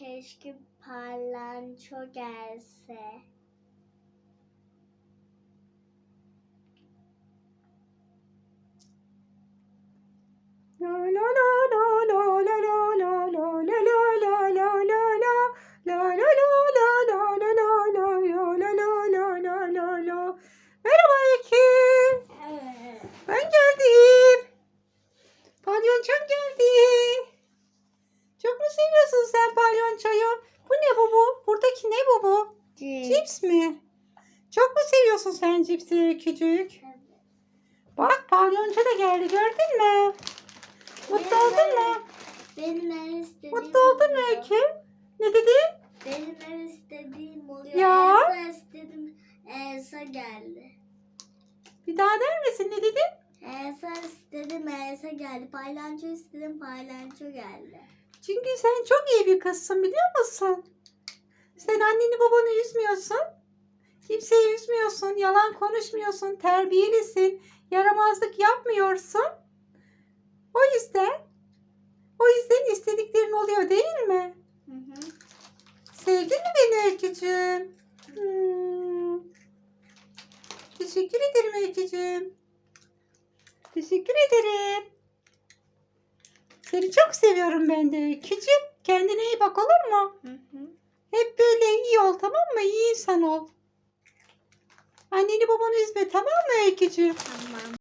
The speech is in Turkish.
keşke parlanço gelse. Cips mi? Çok mu seviyorsun sen cipsi küçük? Bak palyonço da geldi gördün mü? Mutlu oldun mu? Benim en istediğim Mutlu oldun mu oluyor. Öykü? Ne dedin? Benim en istediğim oluyor. Ya. Elsa istedim. Elsa geldi. Bir daha der misin ne dedin? Elsa istedim. Elsa geldi. Paylanço istedim. Paylanço geldi. Çünkü sen çok iyi bir kızsın biliyor musun? Anneni babanı üzmüyorsun. Kimseyi üzmüyorsun. Yalan konuşmuyorsun. Terbiyelisin. Yaramazlık yapmıyorsun. O yüzden o yüzden istediklerin oluyor değil mi? Hı hı. Sevdin mi beni Öykücüğüm? Hmm. Teşekkür ederim Öykücüğüm. Teşekkür ederim. Seni çok seviyorum ben de Öykücüğüm. Kendine iyi bak olur mu? Hı hı. Hep böyle tamam mı? İyi insan ol. Anneni babanı üzme tamam mı Öykücüğüm? Tamam.